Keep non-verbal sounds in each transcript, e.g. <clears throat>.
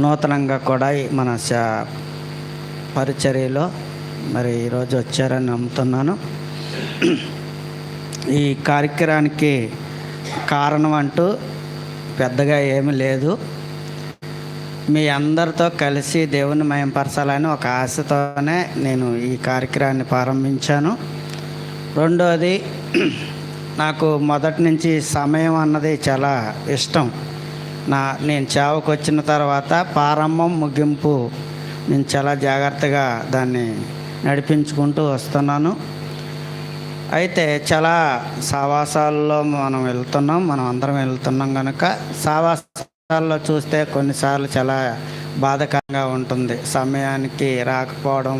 నూతనంగా కూడా ఈ మన పరిచర్యలో మరి ఈరోజు వచ్చారని నమ్ముతున్నాను. ఈ కార్యక్రమానికి కారణం అంటూ పెద్దగా ఏమీ లేదు. మీ అందరితో కలిసి దేవుని మయంపరచాలని ఒక ఆశతోనే నేను ఈ కార్యక్రమాన్ని ప్రారంభించాను. రెండోది నాకు మొదటి నుంచి సమయం అన్నది చాలా ఇష్టం. నా నేను చావుకు వచ్చిన తర్వాత ప్రారంభం ముగింపు. నేను చాలా జాగ్రత్తగా దాన్ని నడిపించుకుంటూ వస్తున్నాను. అయితే చాలా సావాసాల్లో మనం వెళ్తున్నాం మనం అందరం వెళ్తున్నాం కనుక సావాసాల్లో చూస్తే కొన్నిసార్లు చాలా బాధకరంగా ఉంటుంది. సమయానికి రాకపోవడం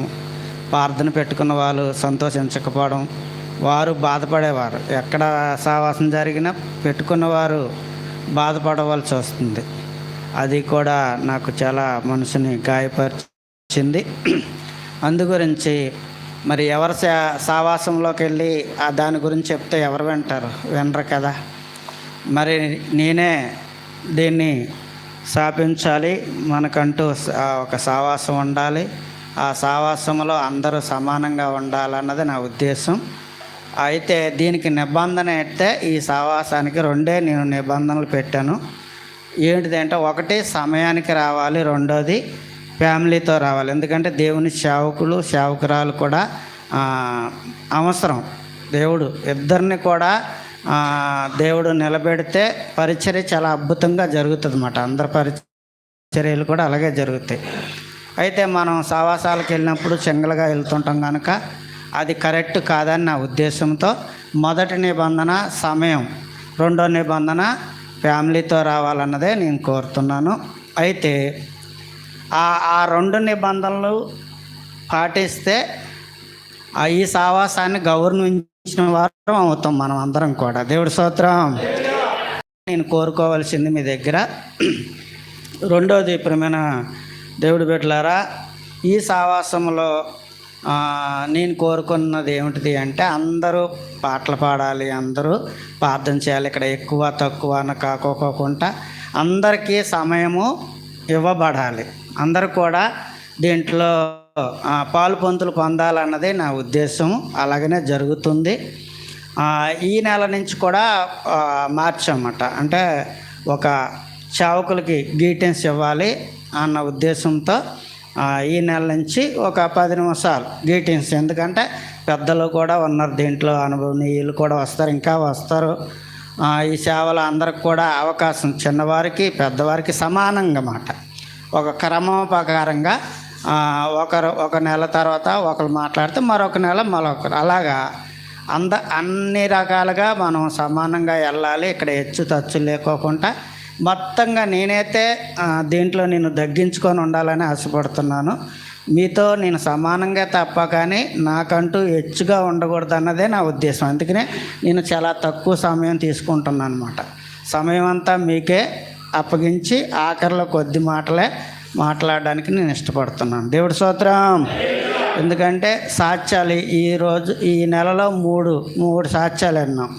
ప్రార్థన పెట్టుకున్న వాళ్ళు సంతోషించకపోవడం వారు బాధపడేవారు. ఎక్కడ సావాసం జరిగినా పెట్టుకున్నవారు బాధపడవలసి వస్తుంది. అది కూడా నాకు చాలా మనసుని గాయపరిచింది. అందుగురించి మరి ఎవరి సావాసంలోకి వెళ్ళి దాని గురించి చెప్తే ఎవరు వింటారు? వినరు కదా. మరి నేనే దీన్ని స్థాపించాలి. మనకంటూ ఒక సావాసం ఉండాలి. ఆ సావాసంలో అందరూ సమానంగా ఉండాలన్నది నా ఉద్దేశం. అయితే దీనికి నిబంధన అయితే ఈ సావాసానికి రెండే నేను నిబంధనలు పెట్టాను. ఏంటిదంటే ఒకటి సమయానికి రావాలి రెండోది ఫ్యామిలీతో రావాలి. ఎందుకంటే దేవుని సేవకులు సేవకురాలు కూడా అవసరం. దేవుడు ఇద్దరిని కూడా దేవుడు నిలబెడితే పరిచర్య చాలా అద్భుతంగా జరుగుతుంది అన్నమాట అందరి పరిచర్యలు కూడా అలాగే జరుగుతాయి. అయితే మనం సావాసాలకు వెళ్ళినప్పుడు సింగల్గా వెళ్తుంటాం కనుక అది కరెక్ట్ కాదని నా ఉద్దేశంతో మొదటి నిబంధన సమయం రెండో నిబంధన ఫ్యామిలీతో రావాలన్నదే నేను కోరుతున్నాను. అయితే ఆ ఆ రెండు నిబంధనలు పాటిస్తే ఆ ఈ సావాసాన్ని గౌరవించిన వారం అవుతాం మనం అందరం కూడా. దేవుడి స్తోత్రం. నేను కోరుకోవాల్సింది మీ దగ్గర. రెండోది ప్రియమైన దేవుడి బిడ్డలారా ఈ సావాసంలో నేను కోరుకున్నది ఏమిటిది అంటే అందరూ పాటలు పాడాలి అందరూ ప్రార్థన చేయాలి. ఇక్కడ ఎక్కువ తక్కువ అని కాకోకోకుండా అందరికీ సమయము ఇవ్వబడాలి. అందరూ కూడా దీంట్లో పాలు పొంతులు పొందాలన్నదే నా ఉద్దేశం అలాగనే జరుగుతుంది. ఈ నెల నుంచి కూడా మార్చమాట అంటే ఒక చావకులకి గీటెన్స్ ఇవ్వాలి అన్న ఉద్దేశంతో ఈ నెల నుంచి ఒక పది నిమిషాలు. గీటింగ్స్ ఎందుకంటే పెద్దలు కూడా ఉన్నారు దీంట్లో అనుభవనీయులు కూడా వస్తారు ఇంకా వస్తారు. ఈ సేవలు అందరికి కూడా అవకాశం చిన్నవారికి పెద్దవారికి సమానంగా మాట. ఒక క్రమం ప్రకారంగా ఒకరు ఒక నెల తర్వాత ఒకరు మాట్లాడితే మరొక నెల మరొకరు. అలాగా అంద అన్ని రకాలుగా మనం సమానంగా వెళ్ళాలి. ఇక్కడ హెచ్చు తచ్చు లేకోకుండా మొత్తంగా నేనైతే దీంట్లో నేను తగ్గించుకొని ఉండాలని ఆశపడుతున్నాను. మీతో నేను సమానంగా తప్ప కానీ నాకంటూ హెచ్చుగా ఉండకూడదు అన్నదే నా ఉద్దేశం. అందుకనే నేను చాలా తక్కువ సమయం తీసుకుంటున్నాను అనమాట సమయం అంతా మీకే అప్పగించి ఆఖరిలో కొద్ది మాటలే మాట్లాడడానికి నేను ఇష్టపడుతున్నాను. దేవుడి సూత్రం ఎందుకంటే సాక్ష్యాలు ఈరోజు ఈ నెలలో మూడు మూడు సాక్ష్యాలు విన్నాం.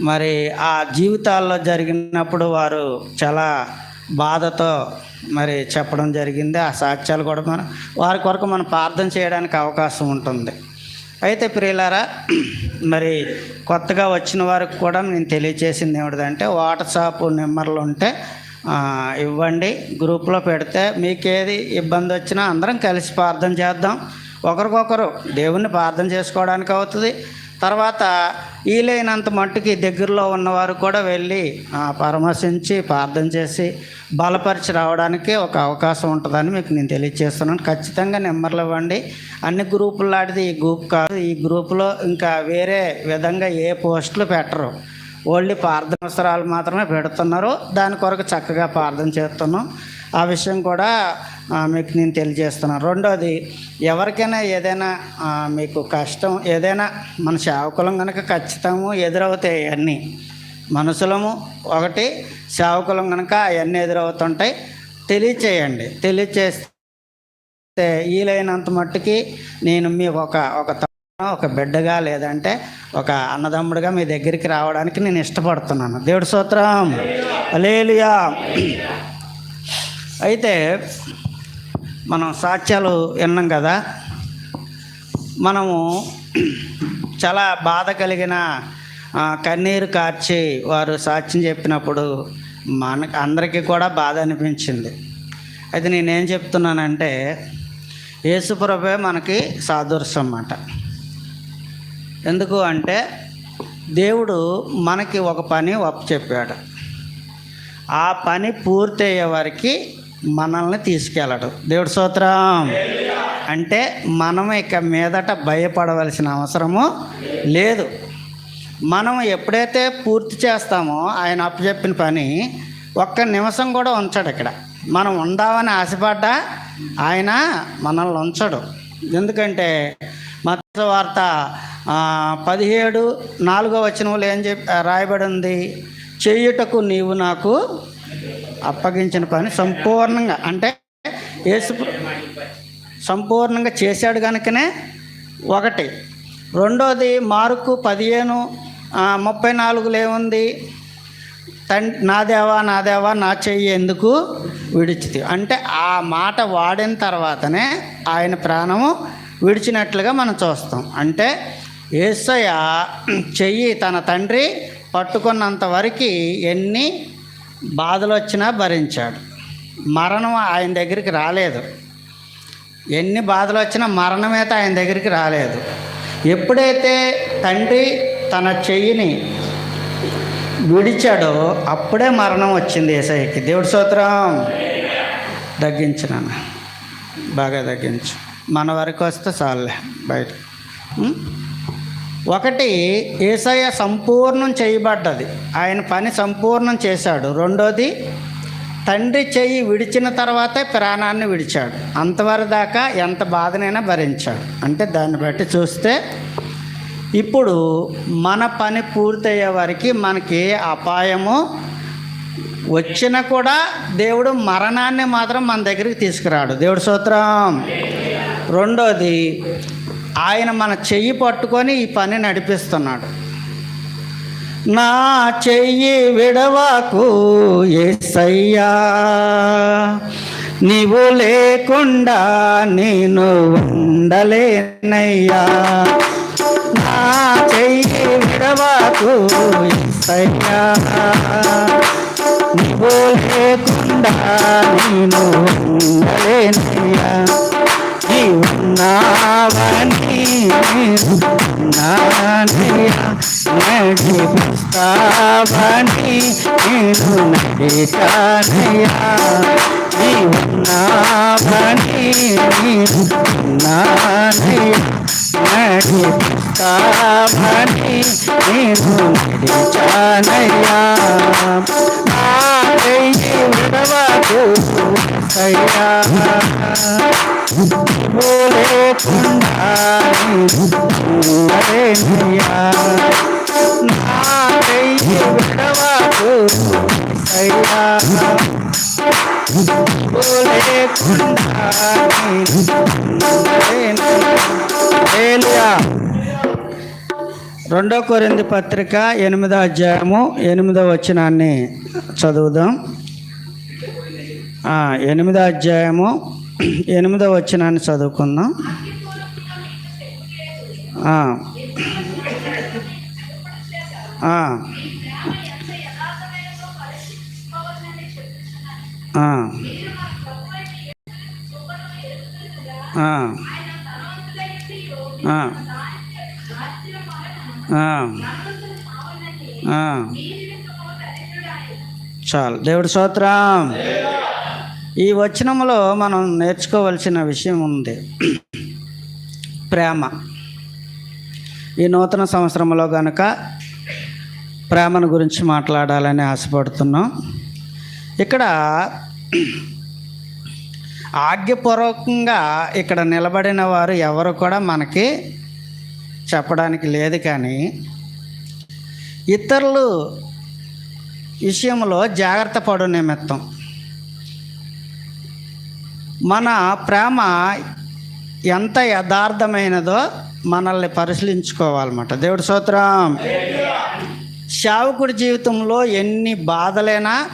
మరి ఆ జీవితాల్లో జరిగినప్పుడు వారు చాలా బాధతో మరి చెప్పడం జరిగింది. ఆ సాక్ష్యాలు కూడా మనం వారి కొరకు మనం ప్రార్థన చేయడానికి అవకాశం ఉంటుంది. అయితే ప్రియులారా మరి కొత్తగా వచ్చిన వారికి కూడా నేను తెలియచేసింది ఏమిటంటే వాట్సాప్ నెంబర్లు ఉంటే ఇవ్వండి. గ్రూప్లో పెడితే మీకేది ఇబ్బంది వచ్చినా అందరం కలిసి ప్రార్థన చేద్దాం. ఒకరికొకరు దేవుణ్ణి ప్రార్థన చేసుకోవడానికి అవుతుంది. తర్వాత వీలైనంత మట్టుకి దగ్గరలో ఉన్నవారు కూడా వెళ్ళి పరామర్శించి ప్రార్థన చేసి బలపరిచి రావడానికి ఒక అవకాశం ఉంటుందని మీకు నేను తెలియజేస్తున్నాను ఖచ్చితంగా నెంబర్లు ఇవ్వండి. అన్ని గ్రూపులు లాంటిది ఈ గ్రూప్ కాదు. ఈ గ్రూపులో ఇంకా వేరే విధంగా ఏ పోస్టులు పెట్టరు. ఓన్లీ ప్రార్థన అవసరాలు మాత్రమే పెడుతున్నారు. దాని కొరకు చక్కగా ప్రార్థన చేస్తున్నాం. ఆ విషయం కూడా మీకు నేను తెలియజేస్తున్నాను. రెండోది ఎవరికైనా ఏదైనా మీకు కష్టం ఏదైనా మన సేవకులం కనుక ఖచ్చితంగా ఎదురవుతాయి అన్నీ. మనుషులము ఒకటి సేవకులం కనుక అవన్నీ ఎదురవుతుంటాయి. తెలియచేయండి. తెలియచేస్తే వీలైనంత మట్టుకి నేను మీ ఒక ఒక ఒక బిడ్డగా లేదంటే ఒక అన్నదమ్ముడిగా మీ దగ్గరికి రావడానికి నేను ఇష్టపడుతున్నాను. దేవుడి సూత్రం అలేలుయా అయితే మనం సాక్ష్యాలు విన్నాం కదా మనము చాలా బాధ కలిగిన కన్నీరు కార్చి వారు సాక్ష్యం చెప్పినప్పుడు మనకు అందరికీ కూడా బాధ అనిపించింది. అయితే నేనేం చెప్తున్నానంటే యేసుప్రభే మనకి సాదృశ్యం అన్నమాట. ఎందుకు అంటే దేవుడు మనకి ఒక పని చెప్పాడు ఆ పని పూర్తయ్యే వారికి వరకు మనల్ని తీసుకెళ్ళడు. దేవుడు స్తోత్రం. అంటే మనం ఇక మీదట భయపడవలసిన అవసరము లేదు. మనం ఎప్పుడైతే పూర్తి చేస్తామో ఆయన అప్పచెప్పిన పని ఒక్క నిమిషం కూడా ఉంచడు ఇక్కడ. మనం ఉందామని ఆశపడ్డా ఆయన మనల్ని ఉంచడు. ఎందుకంటే మత వార్త పదిహేడు నాలుగో వచనంలో ఏం చెప్ రాయబడి ఉంది చేయుటకు నీవు నాకు అప్పగించిన పని సంపూర్ణంగా అంటే యేసు సంపూర్ణంగా చేశాడు కనుకనే ఒకటి. రెండోది మార్కు పదిహేను ముప్పై నాలుగులో ఏముంది? తం నా దేవా నా దేవా నా చెయ్యి ఎందుకు విడిచితి? అంటే ఆ మాట వాడిన తర్వాతనే ఆయన ప్రాణము విడిచినట్లుగా మనం చూస్తాం. అంటే ఏసయ్య చెయ్యి తన తండ్రి పట్టుకున్నంత వరకు ఎన్ని బాధలు వచ్చినా భరించాడు. మరణం ఆయన దగ్గరికి రాలేదు. ఎన్ని బాధలు వచ్చినా మరణమైతే ఆయన దగ్గరికి రాలేదు. ఎప్పుడైతే తండ్రి తన చెయ్యిని విడిచాడో అప్పుడే మరణం వచ్చింది ఏసఐకి దేవుడి సూత్రం తగ్గించినాను బాగా తగ్గించు. మన వరకు వస్తే చాలులే బయట. ఒకటి ఏసయ్య సంపూర్ణం చేయబడ్డది. ఆయన పని సంపూర్ణం చేశాడు. రెండోది తండ్రి చెయ్యి విడిచిన తర్వాతే ప్రాణాన్ని విడిచాడు. అంతవరకు దాకా ఎంత బాధనైనా భరించాడు. అంటే దాన్ని బట్టి చూస్తే ఇప్పుడు మన పని పూర్తయ్యే వరకు మనకి ఏ అపాయము వచ్చినా కూడా దేవుడు మరణాన్ని మాత్రం మన దగ్గరికి తీసుకురాడు. దేవుడు సూత్రం రెండోది ఆయన మన చెయ్యి పట్టుకొని ఈ పని నడిపిస్తున్నాడు. నా చెయ్యి విడవకు ఏసయ్యా నీవు లేకుండా నేను ఉండలేనయ్యా. నా చెయ్యి విడవకు ఏసయ్యా నీవు లేకుండా నేను ఉండలేనయ్యా. నానయ్యా నడిపిస్తావని నేను నడిచానయ్యా నీవున్నావని నానయ్యా నడిపిస్తావని నేను నడిచానయ్యా నా చెయ్యి విడవకు అయ్యా లేకుండా నీవున్నానయ్యా. నా చెయ్యి విడవకు అయ్యా రెండో కొరింది పత్రిక ఎనిమిదో అధ్యాయము ఎనిమిదో వచనాన్ని చదువుదాం. ఎనిమిదో అధ్యాయము <clears throat> ఎనిమిదో వచనాన్ని చదువుకుందాం. చాలు. దేవుడి స్తోత్రం. ఈ వచనంలో మనం నేర్చుకోవలసిన విషయం ఉంది. ప్రేమ. ఈ నూతన సంవత్సరంలో కనుక ప్రేమను గురించి మాట్లాడాలని ఆశపడుతున్నాం. ఇక్కడ ఆజ్ఞపూర్వకంగా ఇక్కడ నిలబడిన వారు ఎవరు కూడా మనకి చెప్పడానికి లేదు కానీ ఇతరులు విషయంలో జాగ్రత్త పడు నిమిత్తం. మన ప్రేమ ఎంత యథార్థమైనదో మనల్ని పరిశీలించుకోవాలన్నమాట. దేవుడి సూత్రం శావకుడి జీవితంలో ఎన్ని బాధలైనా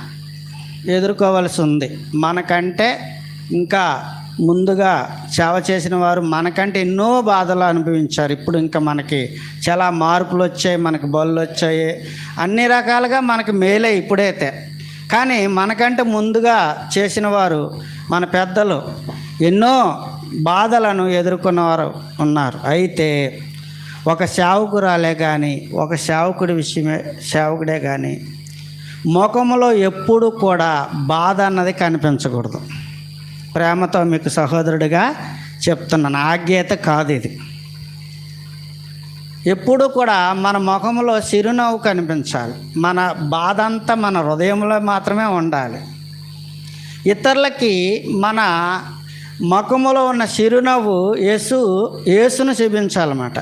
ఎదుర్కోవాల్సి ఉంది. మనకంటే ఇంకా ముందుగా సేవ చేసిన వారు మనకంటే ఎన్నో బాధలు అనుభవించారు. ఇప్పుడు ఇంకా మనకి చాలా మార్పులు వచ్చాయి మనకి బళ్ళు వచ్చాయి. అన్ని రకాలుగా మనకి మేలే ఇప్పుడైతే. కానీ మనకంటే ముందుగా చేసిన వారు మన పెద్దలు. ఎన్నో బాధలను ఎదుర్కొన్నవారు ఉన్నారు. అయితే ఒక సేవకురాలే కానీ ఒక సేవకుడి విషయమే సేవకుడే కానీ ముఖంలో ఎప్పుడు కూడా బాధ అన్నది కనిపించకూడదు. ప్రేమతో మీకు సహోదరుడిగా చెప్తున్నాను. ఆజ్ఞత కాదు ఇది. ఎప్పుడు కూడా మన ముఖంలో చిరునవ్వు కనిపించాలి. మన బాధ అంతా మన హృదయంలో మాత్రమే ఉండాలి. ఇతరులకి మన ముఖములో ఉన్న చిరునవ్వు యేసు యేసును చూపించాలన్నమాట.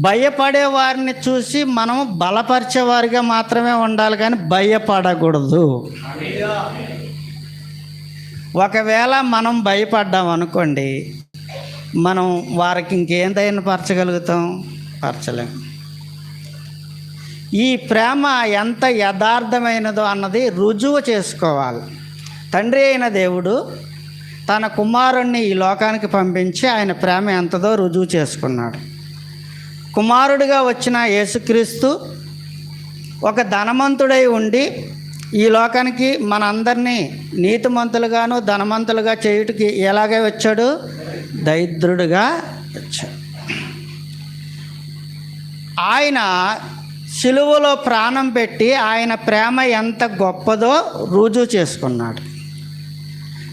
భయపడే వారిని చూసి మనం బలపరిచేవారిగా మాత్రమే ఉండాలి కానీ భయపడకూడదు. ఒకవేళ మనం భయపడ్డాం అనుకోండి మనం వారికి ఇంకేం పరచగలుగుతాం? పరచలేం. ఈ ప్రేమ ఎంత యథార్థమైనదో అన్నది రుజువు చేసుకోవాలి. తండ్రి అయిన దేవుడు తన కుమారుణ్ణి ఈ లోకానికి పంపించి ఆయన ప్రేమ ఎంతదో రుజువు చేసుకున్నాడు. కుమారుడిగా వచ్చిన యేసుక్రీస్తు ఒక ధనవంతుడై ఉండి ఈ లోకానికి మనందరినీ నీతిమంతులుగాను ధనవంతులుగా చేయుటికి ఎలాగే వచ్చాడు? దరిద్రుడుగా వచ్చాడు. ఆయన సిలువలో ప్రాణం పెట్టి ఆయన ప్రేమ ఎంత గొప్పదో రుజువు చేసుకున్నాడు.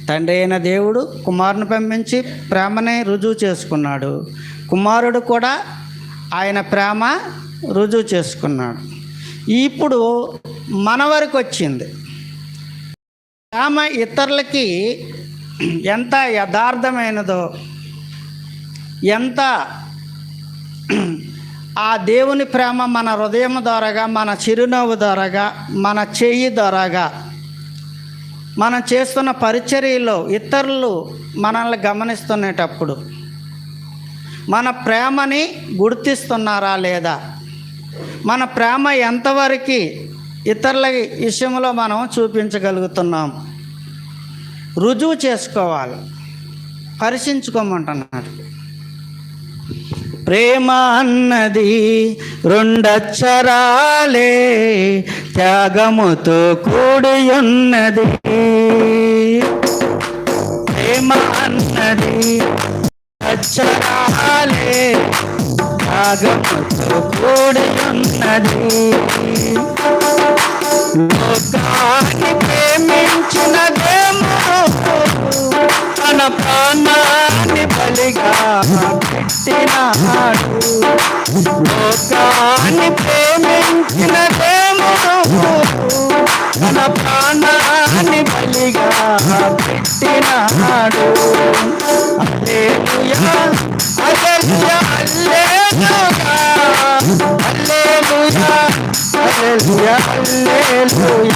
తండ్రి అయిన దేవుడు కుమారుని పంపించి ప్రేమని రుజువు చేసుకున్నాడు. కుమారుడు కూడా ఆయన ప్రేమ రుజువు చేసుకున్నాడు. ఇప్పుడు మన వరకు వచ్చింది. ప్రేమ ఇతరులకి ఎంత యథార్థమైనదో ఎంత ఆ దేవుని ప్రేమ మన హృదయం ద్వారాగా మన చిరునవ్వు ద్వారాగా మన చెయ్యి ద్వారాగా మనం చేస్తున్న పరిచర్యలో ఇతరులు మనల్ని గమనిస్తునేటప్పుడు మన ప్రేమని గుర్తిస్తున్నారా లేదా? మన ప్రేమ ఎంతవరకు ఇతరుల విషయంలో మనం చూపించగలుగుతున్నాం? రుజువు చేసుకోవాలి. పరిశీలించుకోమంటున్నారు. ప్రేమ అన్నది రెండక్షరాలే త్యాగముతో కూడి ఉన్నది ప్రేమ అన్నది అక్షరాలే త్యాగముతో కూడి ఉన్నది లోకాన్ని ప్రేమించినదేమో తన ప్రాణాన్ని బలిగా పెట్టినాడు లోకాన్ని ప్రేమించిన దేవుడు తన ప్రాణాన్ని బలిగా పెట్టినాడు hallelujah hallelujah hallelujah hallelujah hallelujah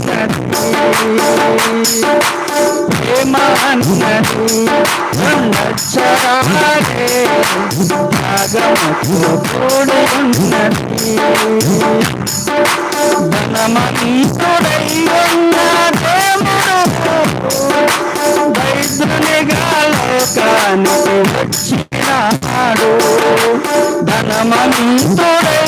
hallelujah hallelujah hallelujah ప్రేమ ఉన్నది ధనమంతుడై ఉన్న దేవుడు లోకానికి వచ్చినాడు ధనమంతుడై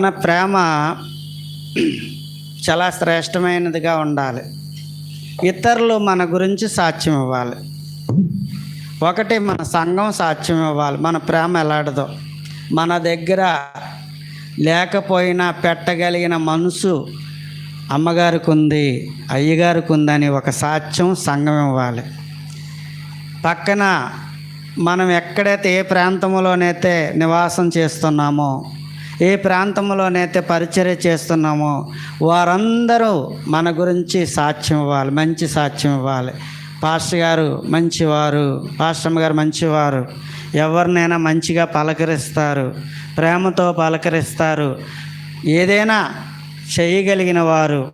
మన ప్రేమ చాలా శ్రేష్టమైనదిగా ఉండాలి. ఇతరులు మన గురించి సాక్ష్యం ఇవ్వాలి. ఒకటి మన సంఘం సాక్ష్యం ఇవ్వాలి. మన ప్రేమ ఎలాడదో మన దగ్గర లేకపోయినా పెట్టగలిగిన మనసు అమ్మగారికి ఉంది అయ్యగారికి ఉందని ఒక సాక్ష్యం సంఘం ఇవ్వాలి. పక్కన మనం ఎక్కడైతే ఏ ప్రాంతంలోనైతే నివాసం చేస్తున్నామో ఏ ప్రాంతంలోనైతే పరిచర్య చేస్తున్నామో వారందరూ మన గురించి సాక్ష్యం ఇవ్వాలి మంచి సాక్ష్యం ఇవ్వాలి. పాస్టర్ గారు మంచివారు పాస్టమ్మ గారు మంచివారు. ఎవరినైనా మంచిగా పలకరిస్తారు ప్రేమతో పలకరిస్తారు. ఏదైనా చేయగలిగిన వారు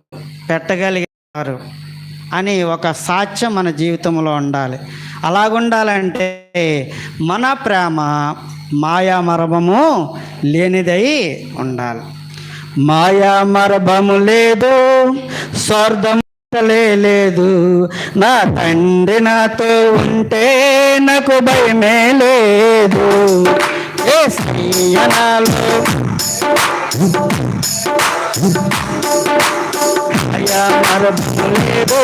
పెట్టగలిగిన వారు అని ఒక సాక్ష్యం మన జీవితంలో ఉండాలి. అలాగుండాలంటే మన ప్రేమ మాయామరభము లేనిదై ఉండాలి. మాయామరభము లేదు స్వార్థం లేదు. నా తండ్రి నాతో ఉంటే నాకు భయమే లేదు. ఏ స్త్రీయనాలు అయ్యా మరపు లేదు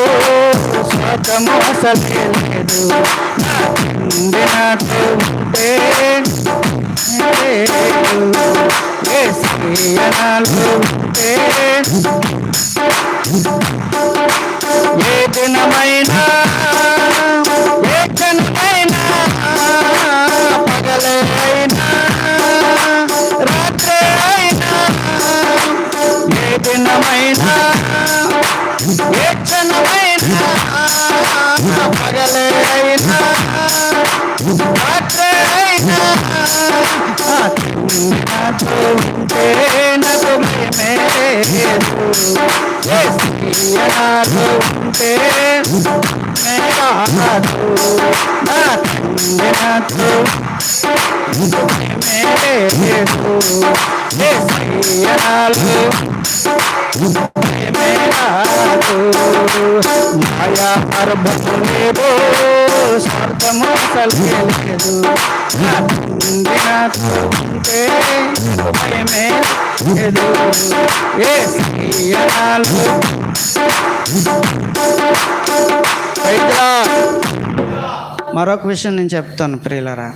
స్వార్థము అసలే లేదు ఏ దినమైనా ఏ రాత్రి అయినా ఏ దినమైనా ఏ క్షణమైనా పగలే ఉంటే నాకు భయమే లేదు. ఏ స్త్రీయనాతో ఉంటే నే కాదు. నా స్వార్థము భయమే ఏ మరొక విషయం నేను చెప్తాను ప్రియులరా.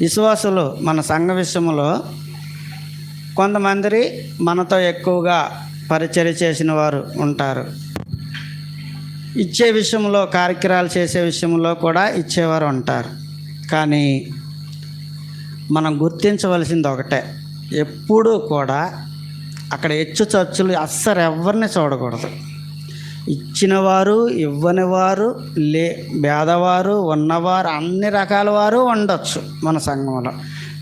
విశ్వాసులు మన సంఘ విషయంలో కొంతమంది మనతో ఎక్కువగా పరిచయం చేసిన వారు ఉంటారు. ఇచ్చే విషయంలో కార్యక్రమాలు చేసే విషయంలో కూడా ఇచ్చేవారు ఉంటారు. కానీ మనం గుర్తించవలసింది ఒకటే. ఎప్పుడూ కూడా అక్కడ హెచ్చు చర్చలు అస్సలు ఎవరిని చూడకూడదు. ఇచ్చినవారు ఇవ్వనివారు లే పేదవారు ఉన్నవారు అన్ని రకాల వారు ఉండొచ్చు మన సంఘంలో.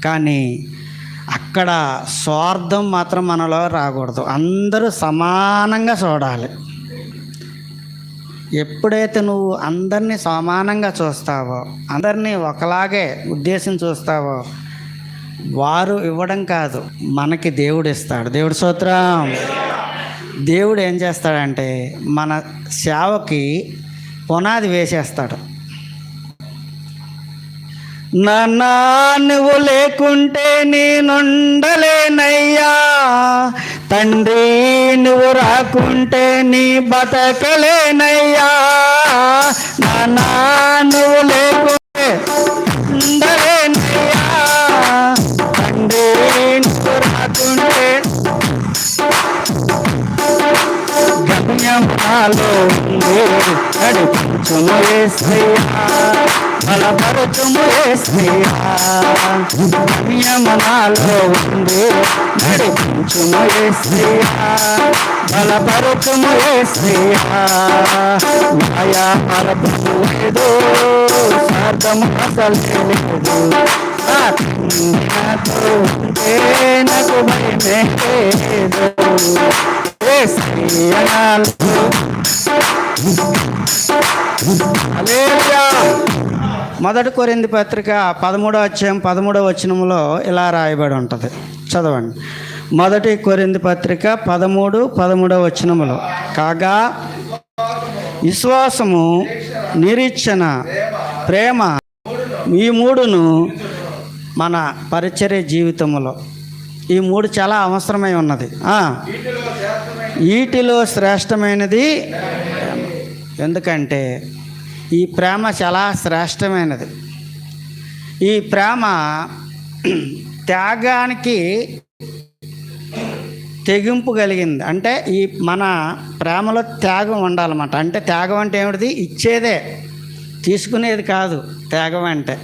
కానీ అక్కడ స్వార్థం మాత్రం మనలో రాకూడదు. అందరూ సమానంగా చూడాలి. ఎప్పుడైతే నువ్వు అందరినీ సమానంగా చూస్తావో అందరినీ ఒకలాగే ఉద్దేశం చూస్తావో వారు ఇవ్వడం కాదు మనకి దేవుడు ఇస్తాడు. దేవుడు సూత్రం దేవుడు ఏం చేస్తాడంటే మన సేవకి పునాది వేసేస్తాడు. నాన్నా నువ్వు లేకుంటే నేనుండలేనయ్యా. తండ్రి నువ్వు రాకుంటే నీ బతకలేనయ్యా. నానా నువ్వు లేకుంటే ఉండలేనయ్యా. తండ్రి నువ్వు రాకుంటే గమ్యం నాలో నడిపించుము వేసయ్యా బలపరచుము ఏసయ్యా ఉంది నడిపించుము ఏసయ్యా బలపరచుము ఏసయ్యా మాయా పరపము లేదు స్వార్థము అసలు లేదు నాకు భయమే లేదు మొదటి కొరింది పత్రిక పదమూడో అధ్యాయం పదమూడో వచనంలో ఇలా రాయబడి ఉంటుంది. చదవండి. మొదటి కొరింది పత్రిక పదమూడు పదమూడో వచనములో కాగా విశ్వాసము నిరీక్షణ ప్రేమ ఈ మూడును మన పరిచర్య జీవితంలో ఈ మూడు చాలా అవసరమై ఉన్నది. వీటిలో శ్రేష్టమైనది ఎందుకంటే ఈ ప్రేమ చాలా శ్రేష్టమైనది. ఈ ప్రేమ త్యాగానికి తెగింపు కలిగింది. అంటే ఈ మన ప్రేమలో త్యాగం ఉండాలన్నమాట. అంటే త్యాగం అంటే ఏమిటిది? ఇచ్చేదే. తీసుకునేది కాదు. త్యాగం అంటే.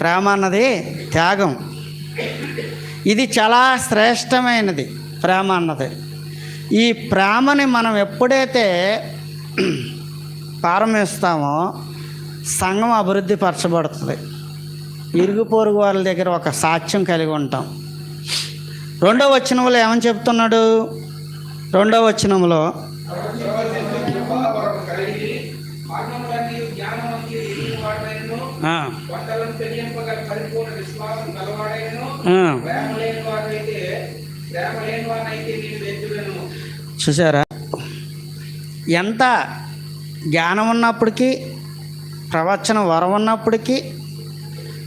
ప్రేమ అన్నది త్యాగం. ఇది చాలా శ్రేష్టమైనది. ప్రేమ అన్నది. ఈ ప్రేమని మనం ఎప్పుడైతే ప్రారంభిస్తామో సంఘం అభివృద్ధి పరచబడుతుంది. ఇరుగు పొరుగు వాళ్ళ దగ్గర ఒక సాక్ష్యం కలిగి ఉంటాం. రెండో వచనంలో ఏమని చెప్తున్నాడు? రెండో వచనంలో తెలియంపగల పరిపూర్ణ విశ్వాసం కలవాడైనను చూసారా? ఎంత జ్ఞానం ఉన్నప్పటికీ ప్రవచన వరం ఉన్నప్పటికీ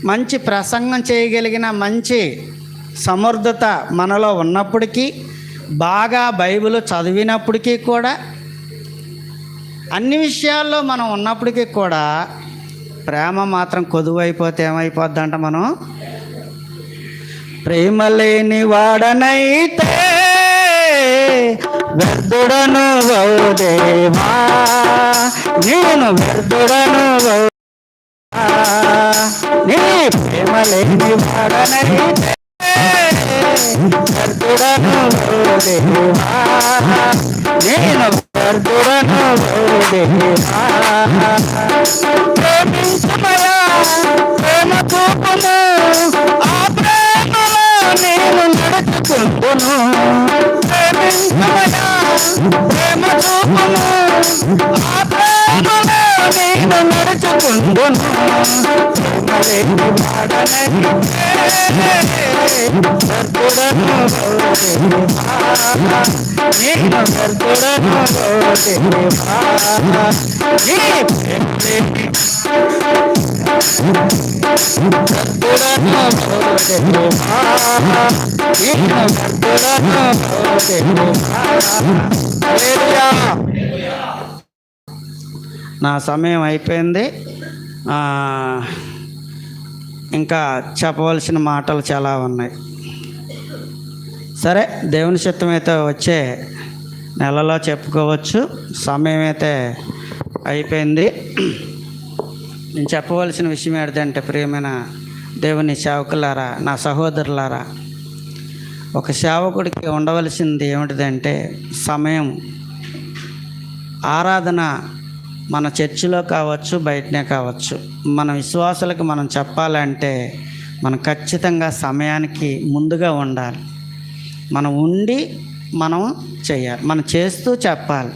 మంచి ప్రసంగం చేయగలిగిన మంచి సమర్థత మనలో ఉన్నప్పటికీ బాగా బైబిల్ చదివినప్పటికీ కూడా అన్ని విషయాల్లో మనం ఉన్నప్పటికీ కూడా ప్రేమ మాత్రం కొదువైపోతే ఏమైపోద్దంట మనం? ప్రేమ లేని వాడనైతే వ్యర్థుడను గౌదేవా నేను వ్యర్థుడను వౌదేవా. నీ ప్రేమ లేని వాడనైతే వ్యర్థుడను గౌదేవా నేను వ్యర్థుడను గౌదేవా ప్రేమించమయా ప్రేమ చూపమా నడుచుకుంటును ప్రేమించమయా ప్రేమ చూపును ఆ ప్రేమలో నేను నడుచుకుంటును ప్రేమ లేని వాడనైతే నా సమయం అయిపోయింది. ఇంకా చెప్పవలసిన మాటలు చాలా ఉన్నాయి. సరే దేవుని చిత్తం అయితే వచ్చే నెలలో చెప్పుకోవచ్చు. సమయం అయితే అయిపోయింది. నేను చెప్పవలసిన విషయం ఏంటంటే ప్రియమైన దేవుని సేవకులారా నా సహోదరులారా ఒక సేవకుడికి ఉండవలసింది ఏమిటిదంటే సమయం ఆరాధన మన చర్చిలో కావచ్చు బయటనే కావచ్చు. మన విశ్వాసులకు మనం చెప్పాలంటే మనం ఖచ్చితంగా సమయానికి ముందుగా ఉండాలి. మనం ఉండి మనం చేయాలి. మనం చేస్తూ చెప్పాలి.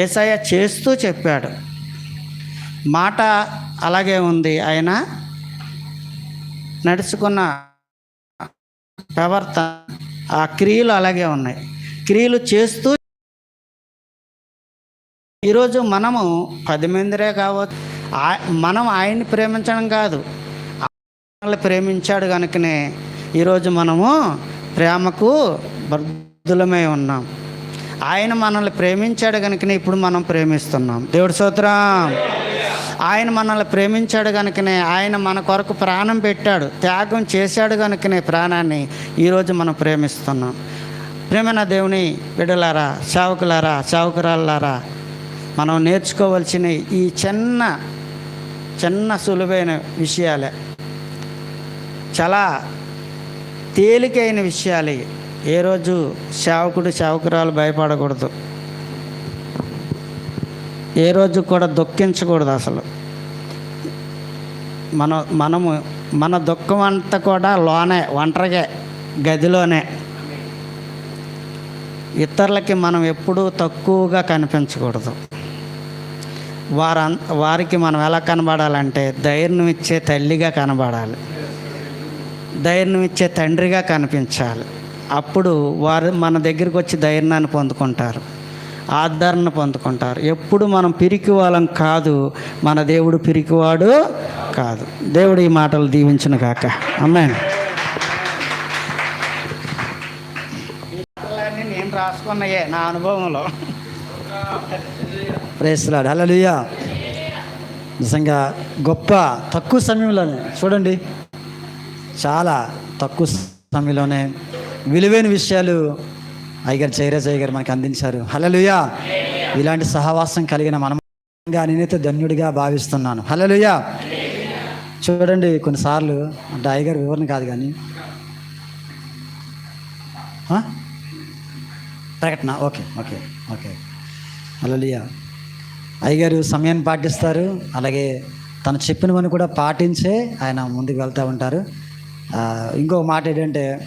ఏసయ్య చేస్తూ చెప్పాడు. మాట అలాగే ఉంది. ఆయన నడుచుకున్న ప్రవర్తన ఆ క్రియలు అలాగే ఉన్నాయి. క్రియలు చేస్తూ ఈరోజు మనము పది మందిరే కావచ్చు మనం ఆయన్ని ప్రేమించడం కాదు. మనల్ని ప్రేమించాడు కనుకనే ఈరోజు మనము ప్రేమకు బర్ధులమై ఉన్నాం. ఆయన మనల్ని ప్రేమించాడు కనుకనే ఇప్పుడు మనం ప్రేమిస్తున్నాం. దేవుడి సూత్రం ఆయన మనల్ని ప్రేమించాడు కనుకనే ఆయన మన కొరకు ప్రాణం పెట్టాడు త్యాగం చేశాడు కనుకనే ప్రాణాన్ని ఈరోజు మనం ప్రేమిస్తున్నాం. ప్రేమన దేవుని బిడలారా సేవకులారా సేవకురాలారా మనం నేర్చుకోవాల్సిన ఈ చిన్న చిన్న సులువైన విషయాలే. చాలా తేలికైన విషయాలు. ఏ రోజు సేవకుడు సేవకురాలు భయపడకూడదు. ఏ రోజు కూడా దుఃఖించకూడదు అసలు. మన మనము మన దుఃఖం అంతా కూడా లోనే ఒంటరిగా గదిలోనే. ఇతరులకి మనం ఎప్పుడూ తక్కువగా కనిపించకూడదు. వారం వారికి మనం ఎలా కనబడాలంటే ధైర్యం ఇచ్చే తల్లిగా కనబడాలి. ధైర్యం ఇచ్చే తండ్రిగా కనిపించాలి. అప్పుడు వారు మన దగ్గరికి వచ్చి ధైర్యాన్ని పొందుకుంటారు. ఆదరణ పొందుకుంటారు. ఎప్పుడు మనం పిరికి వాళ్ళం కాదు మన దేవుడు పిరికివాడు కాదు. దేవుడు ఈ మాటలు దీవించును కాక అమ్మాయి నేను రాసుకున్నాయే నా అనుభవంలో. ప్రేస్తున్నాడు హల్లెలూయా. నిజంగా గొప్ప తక్కువ సమయంలోనే. చూడండి. చాలా తక్కువ సమయంలోనే విలువైన విషయాలు అయ్యగారు జయరాజ్ అయ్యగారు మనకు అందించారు. హలలుయా ఇలాంటి సహవాసం కలిగిన మనంగా నేనైతే ధన్యుడిగా భావిస్తున్నాను. హలలుయా చూడండి కొన్నిసార్లు అంటే అయ్యగారు వివరణ కాదు కానీ. ప్రకటన. Okay okay okay. హలలుయా అయ్యగారు సమయాన్ని పాటిస్తారు. అలాగే తను చెప్పినవన్నీ కూడా పాటించే ఆయన ముందుకు వెళ్తూ ఉంటారు. ఇంకో మాట ఏంటంటే